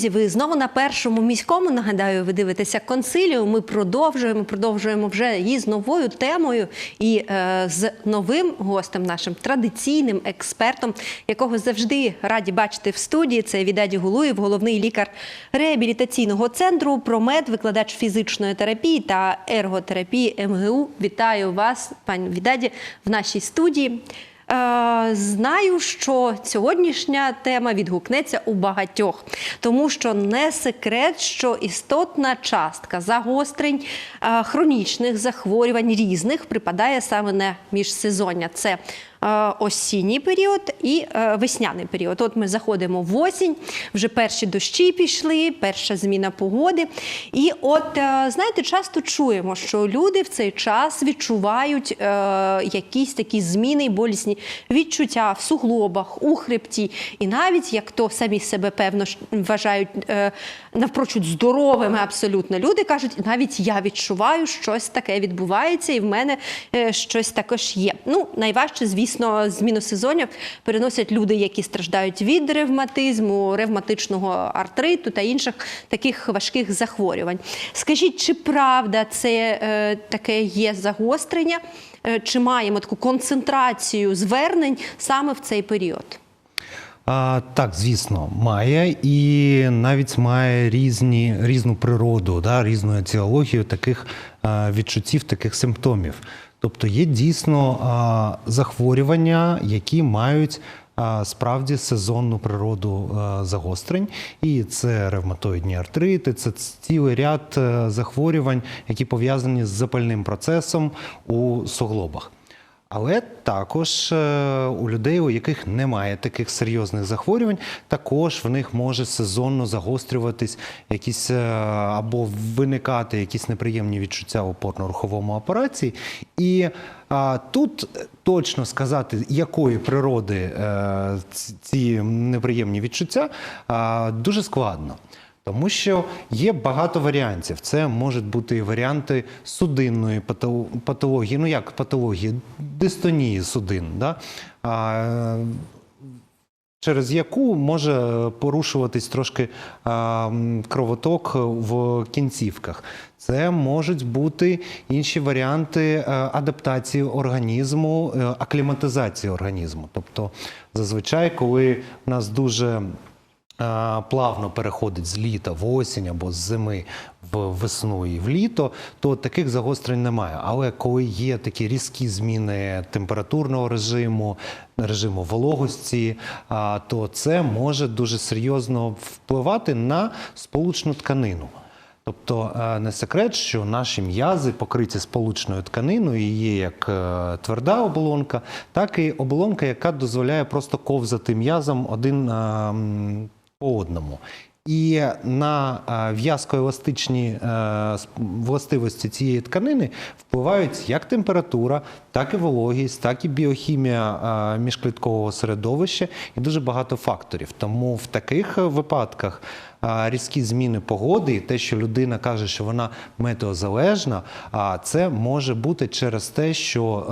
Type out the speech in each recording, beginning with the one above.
Друзі, ви знову на першому міському. Нагадаю, ви дивитеся консилію. Ми продовжуємо, продовжуємо вже її з новою темою і е, з новим гостем, нашим традиційним експертом, якого завжди раді бачити в студії. Це Відаді Гулуєв, головний лікар реабілітаційного центру «Промед», викладач фізичної терапії та ерготерапії МГУ. Вітаю вас, пані Відаді, в нашій студії. Е, Знаю, що сьогоднішня тема відгукнеться у багатьох, тому що не секрет, що істотна частка загострень е, хронічних захворювань різних припадає саме на міжсезоння. Це осінній період і е, весняний період. От ми заходимо в осінь, вже перші дощі пішли, перша зміна погоди. І от е, знаєте, часто чуємо, що люди в цей час відчувають е, якісь такі зміни і болісні відчуття в суглобах, у хребті. І навіть як то самі себе певно вважають е, навпрочуд здоровими абсолютно люди кажуть, навіть я відчуваю, щось таке відбувається, і в мене е, щось також є. Ну, найважче, звісно, зміну сезонів переносять люди, які страждають від ревматизму, ревматичного артриту та інших таких важких захворювань. Скажіть, чи правда це е, таке є загострення? Е, Чи маємо таку концентрацію звернень саме в цей період? А, так, звісно, має і навіть має різні, різну природу, да, різну етіологію таких а, відчуттів, таких симптомів. Тобто є дійсно захворювання, які мають справді сезонну природу загострень, і це ревматоїдні артрити, це цілий ряд е, захворювань, які пов'язані з запальним процесом у суглобах. Але також е, у людей, у яких немає таких серйозних захворювань, також в них може сезонно загострюватись якісь е, або виникати якісь неприємні відчуття у опорно-руховому апараті. І а, тут точно сказати, якої природи е, ці- ці неприємні відчуття, а, дуже складно. Тому що є багато варіантів. Це можуть бути і варіанти судинної патології. Ну як патології, дистонії судин, да? а, через яку може порушуватись трошки а, кровоток в кінцівках. Це можуть бути інші варіанти е, адаптації організму, е, акліматизації організму. Тобто, зазвичай, коли в нас дуже плавно переходить з літа в осінь або з зими в весну і в літо, то таких загострень немає. Але коли є такі різкі зміни температурного режиму, режиму вологості, то це може дуже серйозно впливати на сполучну тканину. Тобто е, не секрет, що наші м'язи покриті сполучною тканиною, і є як е, тверда оболонка, так і оболонка, яка дозволяє просто ковзати м'язом один е, м, по одному. І на е, в'язкоеластичні е, властивості цієї тканини впливають як температура, так і вологість, так і біохімія е, міжкліткового середовища і дуже багато факторів. Тому в таких е, випадках різкі зміни погоди, і те, що людина каже, що вона метеозалежна, а це може бути через те, що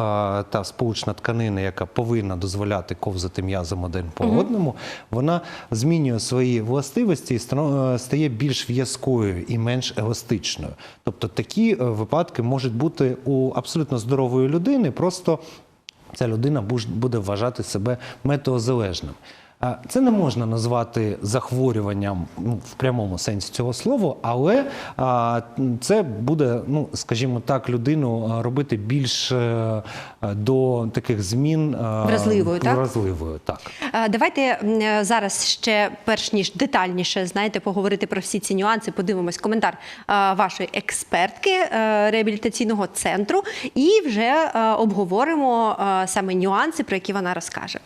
та сполучна тканина, яка повинна дозволяти ковзати м'язом один по одному, вона змінює свої властивості і е, стає більш в'язкою і менш еластичною. Тобто такі е, випадки можуть бути у абсолютно здорової людини, просто ця людина буде вважати себе метеозалежним. Це не можна назвати захворюванням ну, в прямому сенсі цього слова, але це буде, ну скажімо так, людину робити більш е, до таких змін Вразливою, так? вразливою, так. Е, Давайте е, зараз ще перш ніж детальніше знаєте, поговорити про всі ці нюанси. Подивимось коментар е, вашої експертки е, реабілітаційного центру, і вже е, обговоримо е, саме нюанси, про які вона розкаже.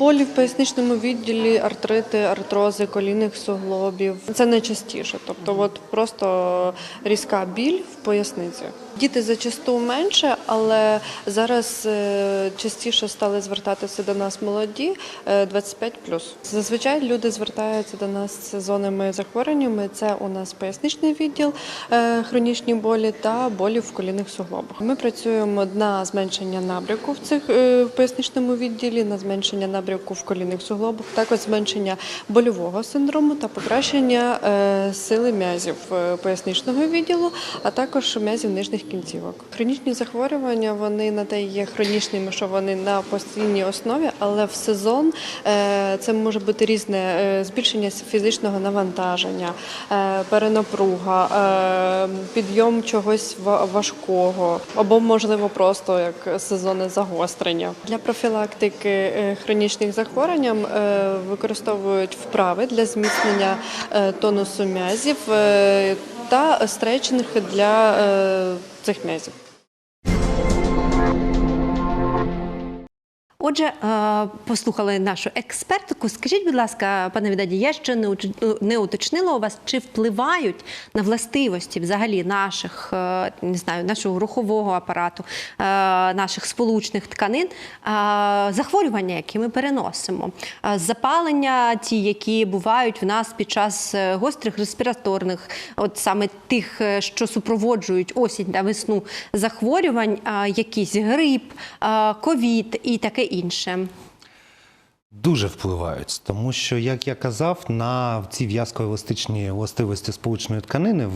Болі в поясничному відділі, артрити, артрози, колінних суглобів. Це найчастіше. Тобто, от просто різка біль в поясниці. Діти зачасту менше, але зараз е, частіше стали звертатися до нас молоді е, 25 Зазвичай люди звертаються до нас з сезонними захворюваннями. Це у нас поясничний відділ, е, хронічні болі та болі в колінних суглобах. Ми працюємо на зменшення набряку в цих е, в поясничному відділі, на зменшення набряку в колінних суглобах, також зменшення больового синдрому та покращення е, сили м'язів е, поясничного відділу, а також м'язів нижніх кінцівок. Хронічні захворювання вони на те є хронічними, що вони на постійній основі, але в сезон е, це може бути різне е, збільшення фізичного навантаження, е, перенапруга, підйом чогось ва- важкого, або можливо просто як сезонне загострення. Для профілактики хронічних захворювань використовують вправи для зміцнення тонусу м'язів та стретчинг для е, Отже, е, послухали нашу експертку. Скажіть, будь ласка, пане Відаді, я ще не уточнила у вас, чи впливають на властивості взагалі наших, е, не знаю, нашого рухового апарату, е, наших сполучних тканин, захворювання, які ми переносимо, запалення, ті, які бувають в нас під час гострих респіраторних, от саме тих, що супроводжують осінь та весну захворювань, якісь грип, ковід і таке інше. Дуже впливають, тому що, як я казав, на ці в'язко-еластичні властивості сполучної тканини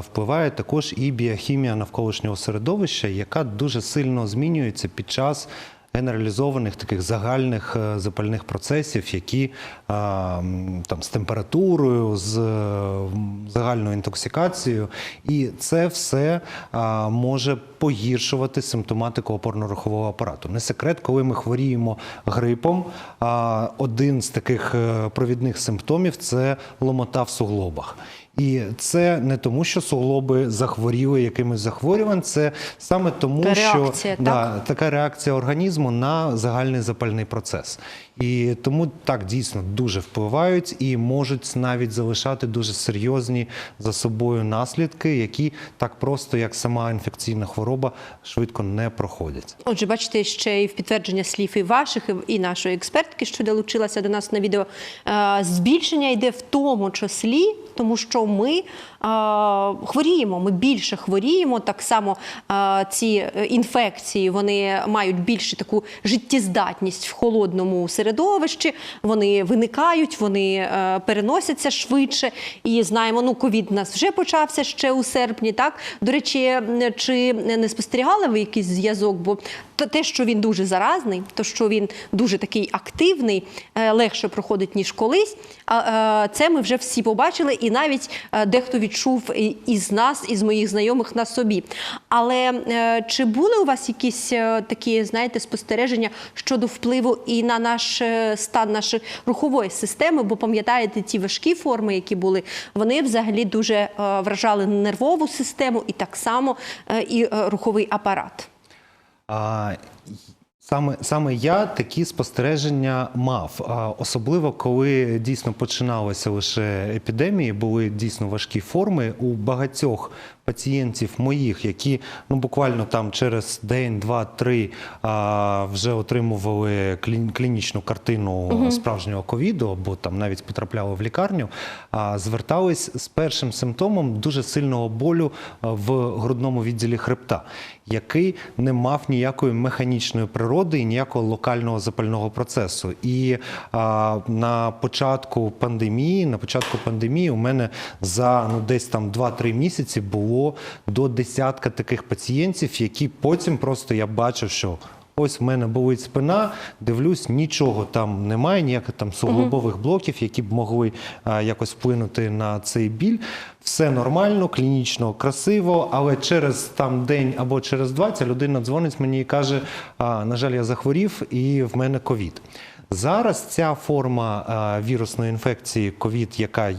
впливає також і біохімія навколишнього середовища, яка дуже сильно змінюється під час генералізованих таких загальних е, запальних процесів, які там з температурою, з е, загальною інтоксикацією, і це все може погіршувати симптоматику опорно-рухового апарату. Не секрет, коли ми хворіємо грипом, один з таких е, провідних симптомів це ломота в суглобах. І це не тому, що суглоби захворіли якимось захворюванням, це саме тому, Та що так? да, така реакція організму на загальний запальний процес. І тому так дійсно дуже впливають і можуть навіть залишати дуже серйозні за собою наслідки, які так просто, як сама інфекційна хвороба, швидко не проходять. Отже, бачите, ще і в підтвердження слів і ваших, і- і нашої експертки, що долучилася до нас на відео, е, збільшення йде в тому числі, тому що ми хворіємо, ми більше хворіємо. Так само ці е, інфекції вони мають більше таку життєздатність в холодному середовищі. Вони виникають, вони е, переносяться швидше. І знаємо, ну ковід у нас вже почався ще у серпні. Так до речі, чи не спостерігали ви якийсь зв'язок? Бо те, що він дуже заразний, то що він дуже такий активний, е, легше проходить ніж колись. Це ми вже всі побачили, і навіть дехто відчув із нас, із моїх знайомих на собі. Але е, чи були у вас якісь е, такі, знаєте, спостереження щодо впливу і на наш е, стан нашої рухової системи? Бо пам'ятаєте, ті важкі форми, які були, вони взагалі дуже вражали нервову систему і так само і руховий апарат. А, Саме, саме я такі спостереження мав, особливо коли дійсно починалися лише епідемії, були дійсно важкі форми у багатьох пацієнтів моїх, які ну буквально там через день, два, три а, вже отримували клін- клінічну картину справжнього ковіду, або там навіть потрапляли в лікарню, а, звертались з першим симптомом дуже сильного болю в грудному відділі хребта, який не мав ніякої механічної природи і ніякого локального запального процесу. І а, на початку пандемії, на початку пандемії, у мене за ну десь там 2-3 місяці було до десятка таких пацієнтів, які потім просто я бачив, що. Ось в мене болить спина, дивлюсь, нічого там немає, ніяких там суглобових блоків, які б могли а, якось вплинути на цей біль. Все нормально, клінічно, красиво, але через там день або через два ця людина дзвонить мені і каже: а, на жаль, я захворів і в мене ковід. Зараз ця форма вірусної інфекції ковід, яка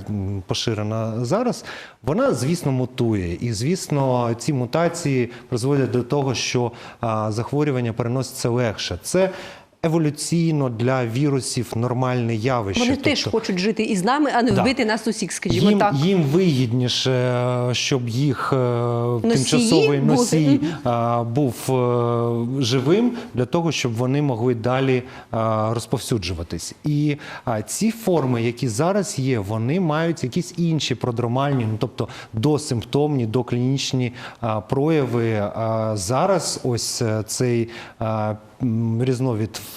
поширена зараз, вона, звісно, мутує. І, звісно, ці мутації призводять до того, що захворювання переноситься легше. Це еволюційно для вірусів нормальне явище. Вони теж Тобто- хочуть жити із нами, а не Да. вбити нас усіх, скажімо їм, так. їм вигідніше, е, щоб їх е, Носії тимчасовий були. носій е, був е, живим для того, щоб вони могли далі розповсюджуватись. І ці форми, які зараз є, вони мають якісь інші продромальні, ну тобто досимптомні, доклінічні прояви. Зараз ось цей. М,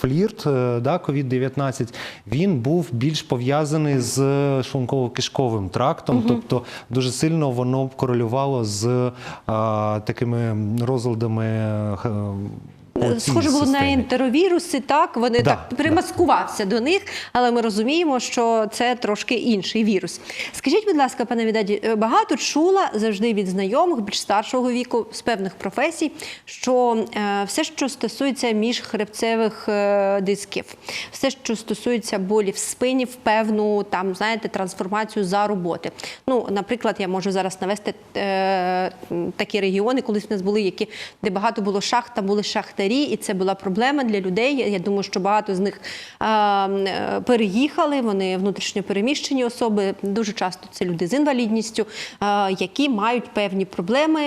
флірт, е, да, COVID-19, він був більш пов'язаний з шлунково-кишковим трактом, тобто дуже сильно воно корелювало з а, такими розладами. Е, Схоже було на системі. ентеровіруси, так вони Да, так примаскувався до них, але ми розуміємо, що це трошки інший вірус. Скажіть, будь ласка, пане Відаді, е, багато чула завжди від знайомих більш старшого віку з певних професій, що е, все, що стосується міжхребцевих е, дисків, все, що стосується болі в спині, в певну там знаєте трансформацію за роботи. Ну, наприклад, я можу зараз навести е, такі регіони, колись в нас були, які де багато було шахт, там були шахтарі, і це була проблема для людей. Я- думаю, що багато з них е, переїхали. Вони внутрішньо переміщені особи. Дуже часто це люди з інвалідністю, які мають певні проблеми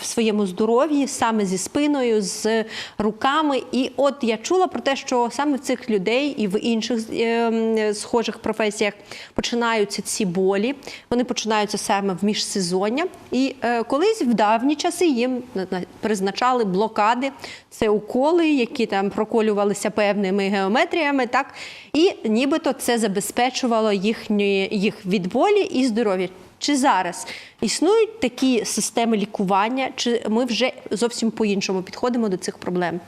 в своєму здоров'ї, саме зі спиною, з руками. І от я чула про те, що саме в цих людей і в інших е, схожих професіях починаються ці болі. Вони починаються саме в міжсезоння. І е, колись в давні часи їм на- на- призначали блокади. Це уколи, які там проколювалися певними геометріями, так і нібито це забезпечувало їхні їх від болі і здоров'я. Чи зараз існують такі системи лікування, чи ми вже зовсім по-іншому підходимо до цих проблем?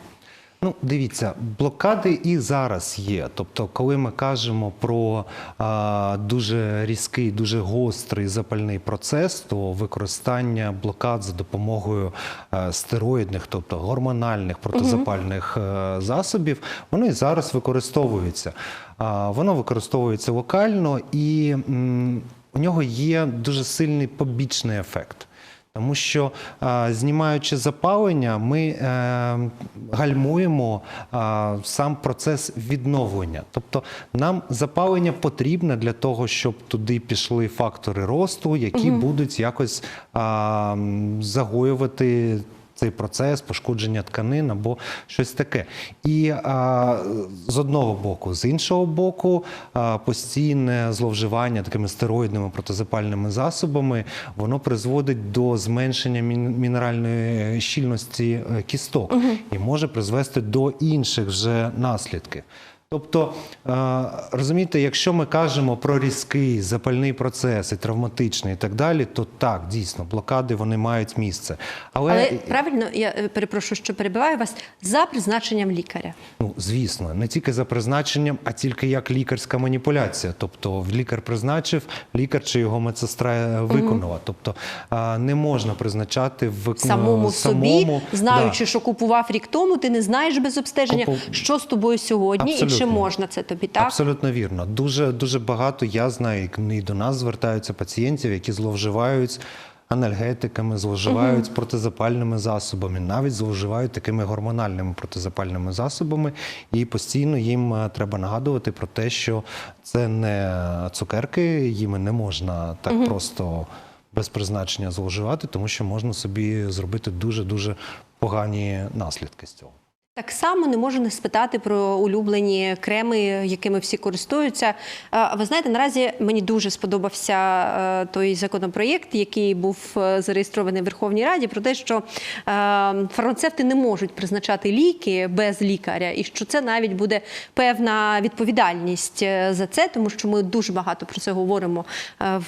Ну, дивіться, блокади і зараз є. Тобто, коли ми кажемо про а, дуже різкий, дуже гострий запальний процес, то використання блокад за допомогою е, стероїдних, тобто гормональних протизапальних е, засобів, вони і зараз використовуються. А, воно використовується локально і м, у нього є дуже сильний побічний ефект. Тому що знімаючи запалення, ми е, гальмуємо сам процес відновлення. Тобто нам запалення потрібне для того, щоб туди пішли фактори росту, які будуть якось загоювати. Цей процес пошкодження тканин або щось таке. І а, з одного боку, з іншого боку, а, постійне зловживання такими стероїдними протизапальними засобами воно призводить до зменшення мінеральної щільності е, кісток і може призвести до інших вже наслідків. Тобто, е, розумієте, якщо ми кажемо про різкий запальний процес і травматичний і так далі, то так, дійсно, блокади вони мають місце. Але, Але правильно, я е, перепрошую, що перебиваю вас за призначенням лікаря. Ну, звісно, не тільки за призначенням, а тільки як лікарська маніпуляція. Тобто, лікар призначив, лікар чи його медсестра е, виконала. Тобто не можна призначати в Самому, собі, знаючи, да. що купував рік тому, ти не знаєш без обстеження, Купу- що з тобою сьогодні і чи можна це тобі, так? Абсолютно вірно. Дуже дуже багато я знаю, і до нас звертаються пацієнтів, які зловживають анальгетиками, зловживають протизапальними засобами, навіть зловживають такими гормональними протизапальними засобами, і постійно їм е, треба нагадувати про те, що це не цукерки, їми не можна так просто без призначення зловживати, тому що можна собі зробити дуже дуже погані наслідки з цього. Так само не можу не спитати про улюблені креми, якими всі користуються. Е, Ви знаєте, наразі мені дуже сподобався е, той законопроєкт, який був е, зареєстрований в Верховній Раді, про те, що фармацевти не можуть призначати ліки без лікаря, і що це навіть буде певна відповідальність за це, тому що ми дуже багато про це говоримо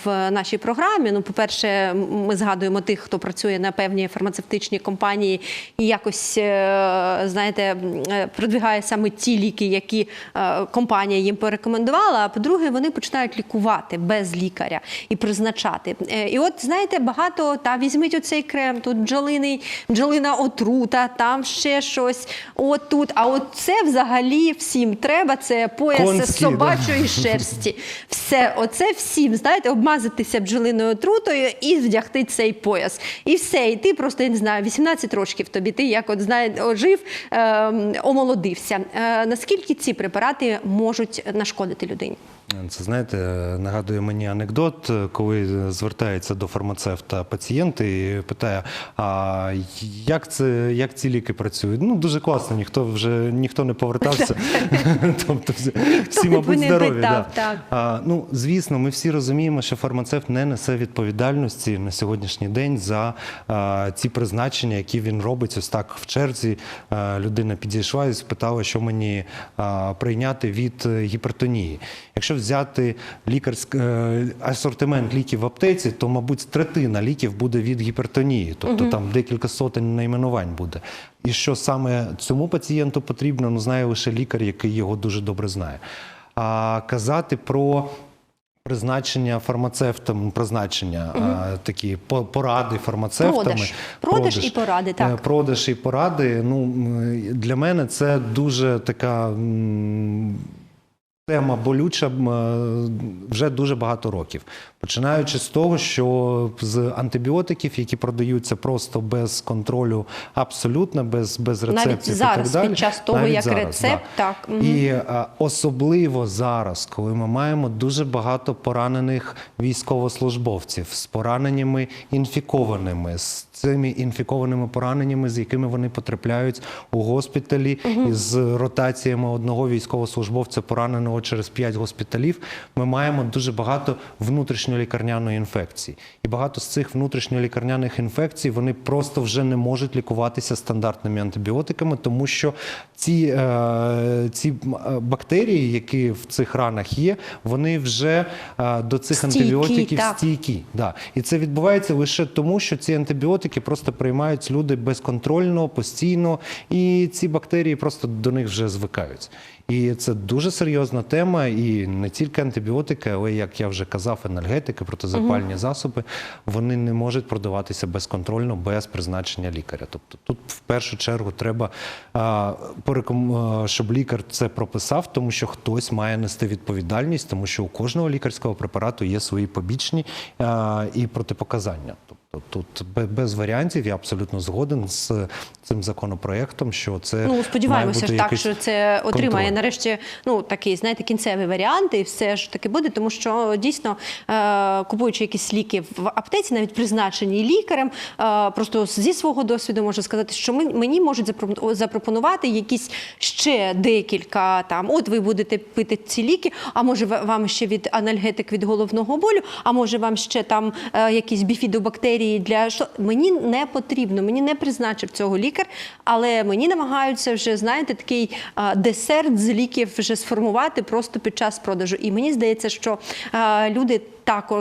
в нашій програмі. Ну, по-перше, ми згадуємо тих, хто працює на певні фармацевтичні компанії і якось е, знаєте, е, саме ті ліки, які е, компанія їм порекомендувала. А по-друге, вони починають лікувати без лікаря і призначати. Е, І от знаєте, багато та візьміть оцей крем, тут бджолиний, бджолина отрута, там ще щось. От тут. А от це взагалі всім треба. Це пояс з собачої да. шерсті. Все, оце всім, знаєте, обмазатися бджолиною отрутою і вдягти цей пояс. І все. І ти просто я не знаю, 18 років тобі. Ти як от знає, ожив, е, омолодився. Е, наскільки ці препарати можуть нашкодити людині? Це знаєте, нагадує мені анекдот, коли звертається до фармацевта пацієнт і питає: а як це як ці ліки працюють? Ну дуже класно, ніхто вже ніхто не повертався. тобто всі, мабуть, здорові. да. ну, звісно, ми всі розуміємо, що фармацевт не несе відповідальності на сьогоднішній день за а, ці призначення, які він робить. Ось так в черзі а, людина підійшла і спитала, що мені а, прийняти від гіпертонії. Якщо взяти лікарський асортимент ліків в аптеці, то, мабуть, третина ліків буде від гіпертонії, тобто там декілька сотень найменувань буде. І що саме цьому пацієнту потрібно, ну знає лише лікар, який його дуже добре знає. А казати про призначення фармацевтам, призначення а, такі поради фармацевтами. Продаж. Продаж і поради, так. Е, Продаж і поради. Ну для мене це дуже така. Тема болюча е, вже дуже багато років. Починаючи з того, що з антибіотиків, які продаються просто без контролю, абсолютно без, без рецептів Навіть і зараз, так далі. під час того, Навіть як зараз, рецепт, да. так. І е, особливо зараз, коли ми маємо дуже багато поранених військовослужбовців з пораненнями інфікованими, з цими інфікованими пораненнями, з якими вони потрапляють у госпіталі, і з ротаціями одного військовослужбовця пораненого через 5 госпіталів, ми маємо дуже багато внутрішньолікарняної інфекції. І багато з цих внутрішньолікарняних інфекцій вони просто вже не можуть лікуватися стандартними антибіотиками, тому що ці, е, ці е, бактерії, які в цих ранах є, вони вже е, до цих Стійкі, антибіотиків так. стійкі. Да. І це відбувається лише тому, що ці антибіотики просто приймають люди безконтрольно, постійно, і ці бактерії просто до них вже звикають. І це дуже серйозна тема, і не тільки антибіотики, але як я вже казав, енергетики, протизапальні засоби, вони не можуть продаватися безконтрольно без призначення лікаря. Тобто тут в першу чергу треба, а, пореком... щоб лікар це прописав, тому що хтось має нести відповідальність, тому що у кожного лікарського препарату є свої побічні а, і протипоказання. Тобто тут без варіантів я абсолютно згоден з цим законопроектом, що це Ну, має сподіваємося бути ж так, що це отримає контроль. Нарешті ну такий, знаєте, кінцевий варіант, і все ж таки буде, тому що дійсно е, купуючи якісь ліки в аптеці, навіть призначені лікарем, е, просто зі свого досвіду можу сказати, що мені можуть запро- запропонувати якісь ще декілька там. От ви будете пити ці ліки, а може вам ще від анальгетик від головного болю, а може вам ще там е, якісь біфідобактерії для що мені не потрібно, мені не призначив цього лікар, але мені намагаються вже знаєте такий десерт з ліків вже сформувати просто під час продажу. І мені здається, що люди. Так,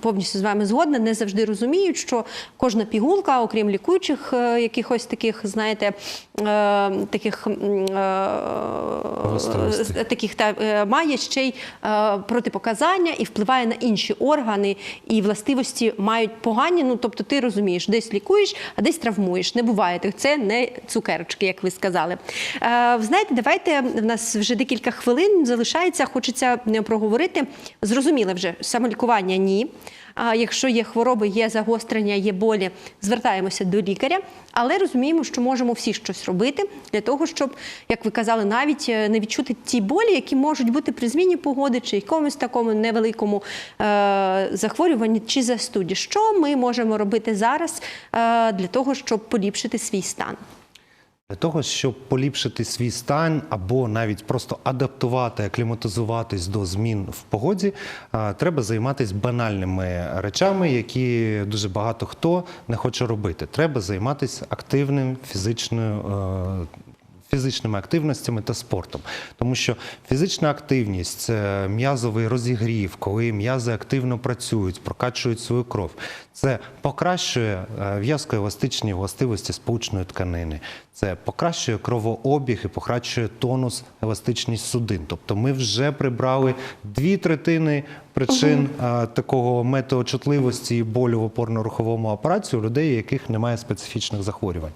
повністю з вами згодна, не завжди розуміють, що кожна пігулка, окрім лікуючих е, якихось таких, знаєте, е, таких е, е, таких та е, має ще й е, протипоказання і впливає на інші органи, і властивості мають погані. Ну тобто, ти розумієш, десь лікуєш, а десь травмуєш. Не буває. Це не цукерочки, як ви сказали. Е, знаєте, давайте в нас вже декілька хвилин залишається. Хочеться е, проговорити. Зрозуміло вже самолікування ні. А якщо є хвороби, є загострення, є болі, звертаємося до лікаря, але розуміємо, що можемо всі щось робити для того, щоб, як ви казали, навіть е, не відчути ті болі, які можуть бути при зміні погоди чи якомусь такому невеликому е- захворюванні чи застуді. Що ми можемо робити зараз е- для того, щоб поліпшити свій стан? Для того, щоб поліпшити свій стан або навіть просто адаптувати, акліматизуватись до змін в погоді, треба займатися банальними речами, які дуже багато хто не хоче робити. Треба займатися активним фізичною. Фізичними активностями та спортом, тому що фізична активність це м'язовий розігрів, коли м'язи активно працюють, прокачують свою кров. Це покращує е, в'язкоеластичні властивості сполучної тканини, це покращує кровообіг і покращує тонус, еластичність судин. Тобто ми вже прибрали дві третини причин е, такого метеочутливості і болю в опорно-руховому апараті у людей, у яких немає специфічних захворювань.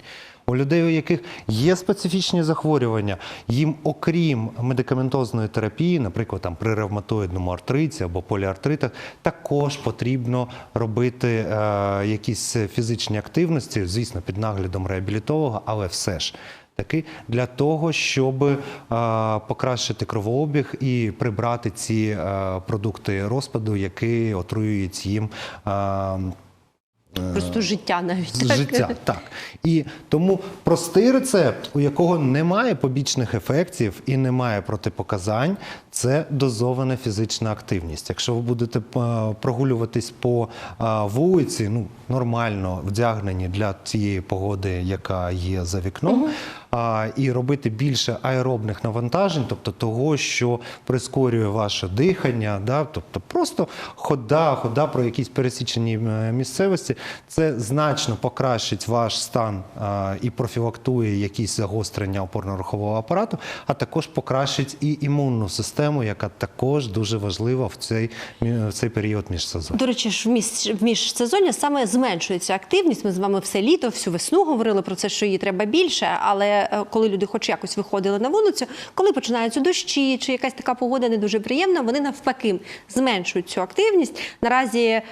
У людей, у яких є специфічні захворювання, їм, окрім медикаментозної терапії, наприклад, там при ревматоїдному артриті або поліартритах, також потрібно робити е, якісь фізичні активності, звісно, під наглядом реабілітолога, але все ж. такий для того, щоб е, покращити кровообіг і прибрати ці е, продукти розпаду, які отруюють їм. е, Просто життя навіть життя. Так. І тому простий рецепт, у якого немає побічних ефектів і немає протипоказань, це дозована фізична активність. Якщо ви будете е, прогулюватись по е, вулиці, ну нормально вдягнені для тієї погоди, яка є за вікном, а, і робити більше аеробних навантажень, тобто того, що прискорює ваше дихання, да, тобто просто хода, хода про якісь пересічені е, місцевості, це значно покращить ваш стан і профілактує якісь загострення опорно-рухового апарату, а також покращить і імунну систему, яка також дуже важлива в цей, в цей період міжсезоння. До речі, ж в між, в міжсезоння саме зменшується активність. Ми з вами все літо, всю весну говорили про це, що її треба більше. Але е, коли люди хоч якось виходили на вулицю, коли починаються дощі чи якась така погода не дуже приємна, вони навпаки зменшують цю активність. Наразі е,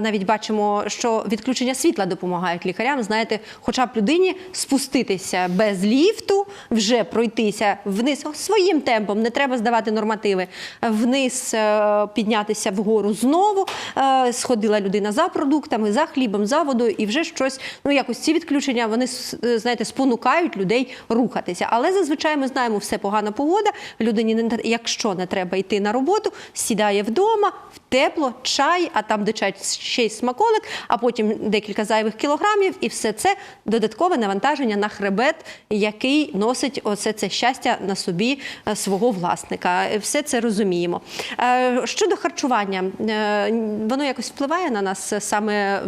навіть бачимо, що відключення світла допомагають лікарям. Знаєте, хоча б людині спуститися без ліфту, вже пройтися вниз своїм темпом, не треба здавати нормативи. Вниз е, піднятися вгору знову. Е, Сходила людина за продуктами, за хлібом, за водою, і вже щось. Ну якось ці відключення вони е, знаєте, спонукають людей рухатися. Але зазвичай ми знаємо, все погана погода. Людині не якщо не треба йти на роботу, сідає вдома в тепло, чай, а там де чай ще й смаколик, а потім декілька зайвих кілограмів, і все це додаткове навантаження на хребет, який носить оце це щастя на собі свого власника. Все це розуміємо. Е, Щодо харчування, е, воно якось впливає на нас саме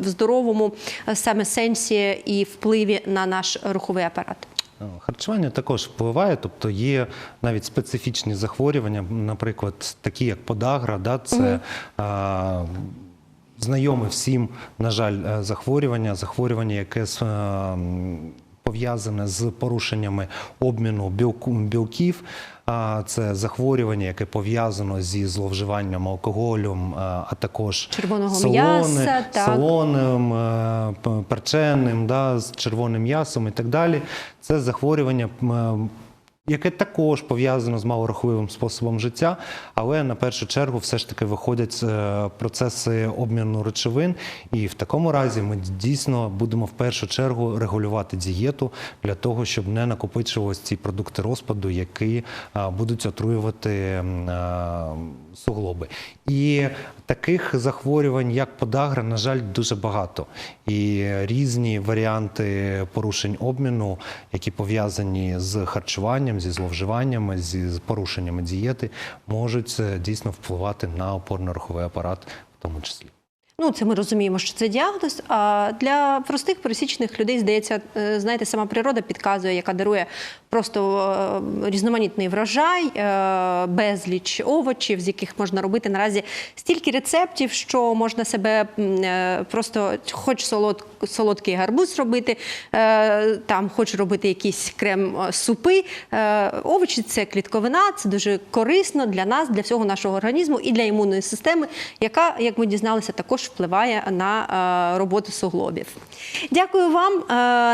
в здоровому е, саме сенсі і впливі на наш руховий апарат. Харчування також впливає, тобто є навіть специфічні захворювання, наприклад, такі як подагра, да, це а, знайоме всім, на жаль, захворювання, захворювання, яке пов'язане з порушеннями обміну білків. Це захворювання, яке пов'язано зі зловживанням алкоголем, а а також Червоного м'яса, солоним, е, перченим, да, з червоним м'ясом і так далі. Це захворювання, яке також пов'язано з малорахливим способом життя, але на першу чергу все ж таки виходять е, процеси обміну речовин, і в такому разі ми дійсно будемо в першу чергу регулювати дієту для того, щоб не накопичувалися ці продукти розпаду, які будуть отруювати суглоби. І таких захворювань, як подагра, на жаль, дуже багато. І різні варіанти порушень обміну, які пов'язані з харчуванням, зі зловживаннями, зі порушеннями дієти, можуть е, дійсно впливати на опорно-руховий апарат в тому числі. Ну, це ми розуміємо, що це діагноз. А для простих пересічних людей, здається, е, знаєте, сама природа підказує, яка дарує просто е, різноманітний врожай, е, безліч овочів, з яких можна робити наразі стільки рецептів, що можна себе просто хоч солод, солодкий гарбуз робити, там хоч робити якісь крем супи. Е, Овочі це клітковина, це дуже корисно для нас, для всього нашого організму і для імунної системи, яка, як ми дізналися, також впливає на е, роботу суглобів. Дякую вам. Е,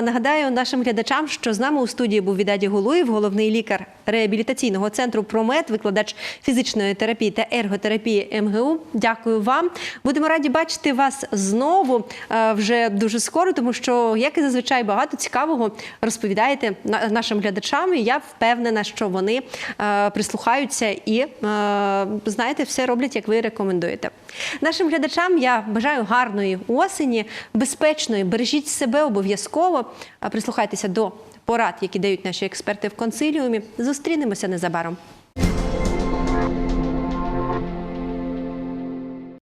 Нагадаю нашим глядачам, що з нами у студії був Відаді Гулуєв, головний лікар реабілітаційного центру «Промет», викладач фізичної терапії та ерготерапії МГУ. Дякую вам. Будемо раді бачити вас знову е, вже дуже скоро, тому що, як і зазвичай, багато цікавого розповідаєте нашим глядачам. І я впевнена, що вони прислухаються і знаєте, все роблять, як ви рекомендуєте. Нашим глядачам я бажаю гарної осені, безпечної, бережіть себе обов'язково. Прислухайтеся до порад, які дають наші експерти в консиліумі. Зустрінемося незабаром.